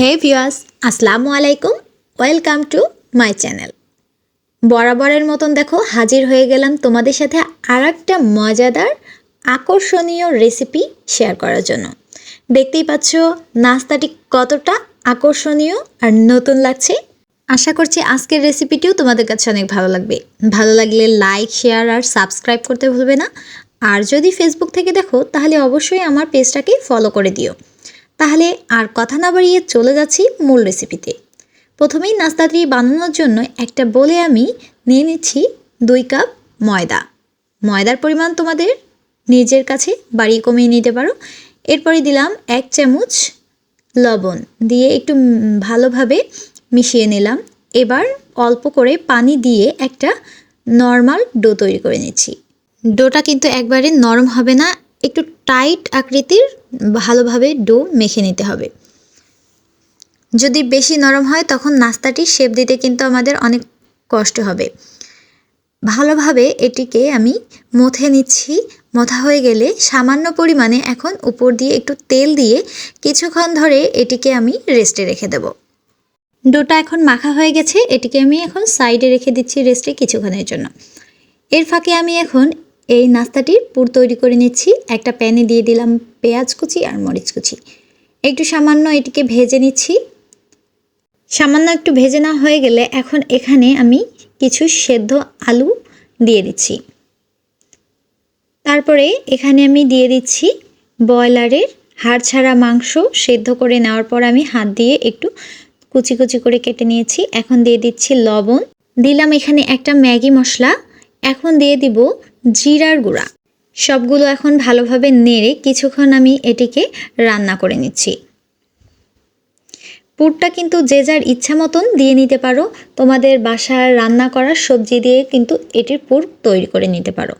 হে viewers, আসসালামু আলাইকুম। Welcome to my channel. বরাবরের মতন দেখো, হাজির হয়ে গেলাম তোমাদের সাথে আর একটা মজাদার, আকর্ষণীয় রেসিপি শেয়ার করার জন্য। দেখতেই পাচ্ছ, নাস্তাটি কতটা আকর্ষণীয় আর নতুন লাগছে। আশা করছি আজকের রেসিপিটিও তোমাদের কাছে অনেক ভালো লাগবে। ভালো লাগলে লাইক শেয়ার আর সাবস্ক্রাইব করতে ভুলবে না। আর যদি ফেসবুক থেকে দেখো, তাহলে অবশ্যই আমার পেজটাকে ফলো করে দিও। তাহলে আর কথা না বাড়িয়ে চলে যাচ্ছি মূল রেসিপিতে প্রথমেই নাস্তাটি বানানোর জন্য একটা বলে আমি নিয়ে নিচ্ছি দুই কাপ ময়দা। ময়দার পরিমাণ তোমাদের নিজের কাছে বাড়িয়ে কমিয়ে নিতে পারো। এরপরে দিলাম এক চামচ লবণ দিয়ে একটু ভালোভাবে মিশিয়ে নিলাম। এবার অল্প করে পানি দিয়ে একটা নর্মাল ডো তৈরি করে নিচ্ছি। ডোটা কিন্তু একবারে নরম হবে না, একটু টাইট আকৃতির ভালোভাবে ডো মেখে নিতে হবে। যদি বেশি নরম হয়, তখন নাস্তাটি শেপ দিতে কিন্তু আমাদের অনেক কষ্ট হবে। ভালোভাবে এটিকে আমি মথে নিচ্ছি। মথা হয়ে গেলে সামান্য পরিমাণে এখন উপর দিয়ে একটু তেল দিয়ে কিছুক্ষণ ধরে এটিকে আমি রেস্টে রেখে দেব। ডোটা এখন মাখা হয়ে গেছে। এটিকে আমি এখন সাইডে রেখে দিচ্ছি রেস্টে কিছুক্ষণের জন্য। এর ফাঁকে আমি এখন এই নাস্তাটির পুর তৈরি করে নিচ্ছি। একটা প্যানে দিয়ে দিলাম পেঁয়াজ কুচি আর মরিচ কুচি। একটু সামান্য এটিকে ভেজে নিচ্ছি। সামান্য একটু ভেজে না হয়ে গেলে এখন এখানে আমি কিছু সেদ্ধ আলু দিয়ে দিচ্ছি। তারপরে এখানে আমি দিয়ে দিচ্ছি ব্রয়লারের হাড় ছাড়া মাংস সেদ্ধ করে নেওয়ার পর আমি হাত দিয়ে একটু কুচি কুচি করে কেটে নিয়েছি। এখন দিয়ে দিচ্ছি লবণ। দিলাম এখানে একটা ম্যাগি মশলা। এখন দিয়ে দিব জিরার গুঁড়া। সবগুলো এখন ভালোভাবে নেড়ে কিছুক্ষণ আমি এটিকে রান্না করে নিচ্ছি। পুরটা কিন্তু যে যার ইচ্ছা মতন দিয়ে নিতে পারো। তোমাদের বাসার রান্না করা সবজি দিয়ে কিন্তু এটির পুর তৈরি করে নিতে পারো।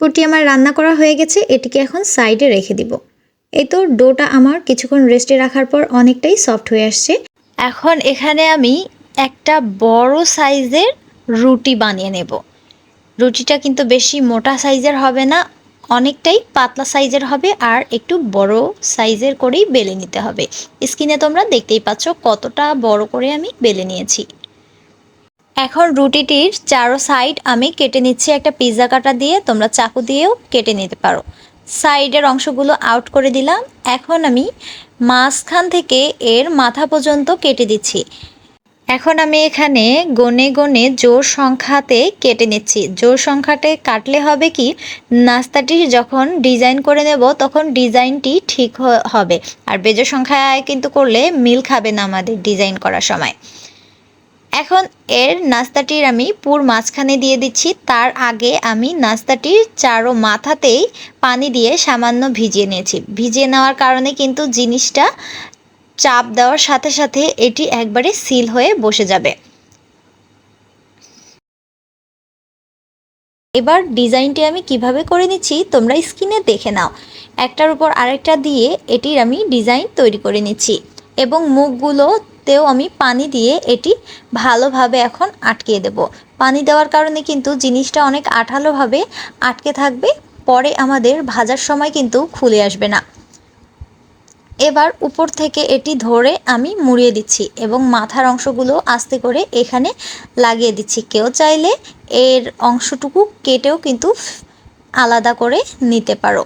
পুরটি আমার রান্না করা হয়ে গেছে, এটিকে এখন সাইডে রেখে দিব। এই তো ডোটা আমার কিছুক্ষণ রেস্টে রাখার পর অনেকটাই সফট হয়ে আসছে। এখন এখানে আমি একটা বড় সাইজের রুটি বানিয়ে নেব। রুটিটা কিন্তু বেশি মোটা সাইজের হবে না, অনেকটাই পাতলা সাইজের হবে আর একটু বড় সাইজের করেই বেলে নিতে হবে। স্কিনে তোমরা দেখতেই পাচ্ছ কতটা বড় করে আমি বেলে নিয়েছি। এখন রুটিটির চারো সাইড আমি কেটে নিচ্ছি একটা পিৎজা কাটা দিয়ে, তোমরা চাকু দিয়েও কেটে নিতে পারো। সাইডের অংশগুলো আউট করে দিলাম। এখন আমি মাঝখান থেকে এর মাথা পর্যন্ত কেটে দিচ্ছি। এখন আমি এখানে গনে গনে জোর সংখ্যাতে কেটে নিচ্ছি। জোর সংখ্যাতে কাটলে হবে কি? নাস্তাটি যখন ডিজাইন করে নেব, তখন ডিজাইনটি ঠিক হবে। আর বেজো সংখ্যায় কিন্তু করলে মিল খাবে না আমাদের ডিজাইন করার সময়। এখন এর নাস্তাটির আমি পুর মাঝখানে দিয়ে দিচ্ছি। তার আগে আমি নাস্তাটির চারো মাথাতেই পানি দিয়ে সামান্য ভিজিয়ে নিয়েছি। ভিজিয়ে নেওয়ার কারণে কিন্তু জিনিসটা চাপ দেওয়ার সাথে সাথে এটি একবারে সিল হয়ে বসে যাবে। এবার ডিজাইনটি আমি কীভাবে করে নিচ্ছি তোমরা স্ক্রিনে দেখে নাও। একটার উপর আরেকটা দিয়ে এটির আমি ডিজাইন তৈরি করে নিচ্ছি এবং মুখগুলোতেও আমি পানি দিয়ে এটি ভালোভাবে এখন আটকে দেব। পানি দেওয়ার কারণে কিন্তু জিনিসটা অনেক আঠালোভাবে আটকে থাকবে, পরে আমাদের ভাজার সময় কিন্তু খুলে আসবে না। এবার উপর থেকে এটি ধরে আমি মুড়িয়ে দিচ্ছি এবং মাথার অংশগুলো আস্তে করে এখানে লাগিয়ে দিচ্ছি। কেউ চাইলে এর অংশটুকু কেটেও কিন্তু আলাদা করে নিতে পারো।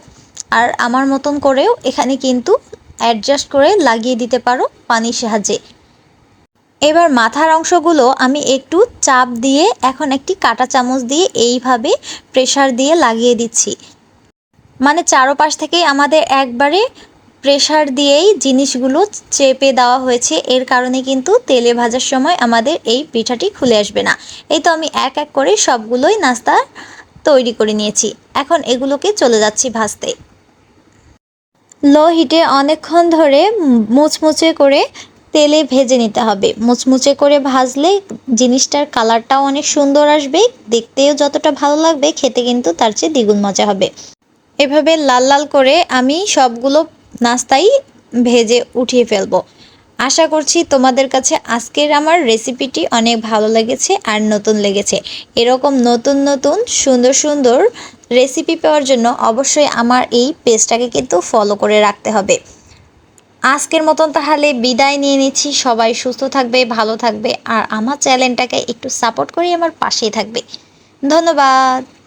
আর আমার মতন করেও এখানে কিন্তু অ্যাডজাস্ট করে লাগিয়ে দিতে পারো পানির সাহায্যে। এবার মাথার অংশগুলো আমি একটু চাপ দিয়ে এখন একটি কাটা চামচ দিয়ে এইভাবে প্রেশার দিয়ে লাগিয়ে দিচ্ছি। মানে চারোপাশ থেকেই আমাদের একবারে প্রেশার দিয়েই জিনিসগুলো চেপে দেওয়া হয়েছে। এর কারণে কিন্তু তেলে ভাজার সময় আমাদের এই পিঠাটি খুলে আসবে না। এই তো আমি এক এক করে সবগুলোই নাস্তা তৈরি করে নিয়েছি। এখন এগুলোকে চলে যাচ্ছি ভাজতে। লো হিটে অনেকক্ষণ ধরে মুচমুচে করে তেলে ভেজে নিতে হবে। মুচমুচে করে ভাজলে জিনিসটার কালারটাও অনেক সুন্দর আসবে, দেখতেও যতটা ভালো লাগবে, খেতে কিন্তু তার চেয়ে দ্বিগুণ মজা হবে। এভাবে লাল লাল করে আমি সবগুলো নাস্তাই ভেজে উঠিয়ে ফেলব। আশা করছি তোমাদের কাছে আজকের আমার রেসিপিটি অনেক ভালো লেগেছে আর নতুন লেগেছে। এরকম নতুন নতুন, সুন্দর সুন্দর রেসিপি পাওয়ার জন্য অবশ্যই আমার এই পেজটাকে কিন্তু ফলো করে রাখতে হবে। আজকের মতন তাহলে বিদায় নিয়ে নিচ্ছি। সবাই সুস্থ থাকবে, ভালো থাকবে আর আমার চ্যানেলটাকে একটু সাপোর্ট করে আমার পাশেই থাকবে। ধন্যবাদ।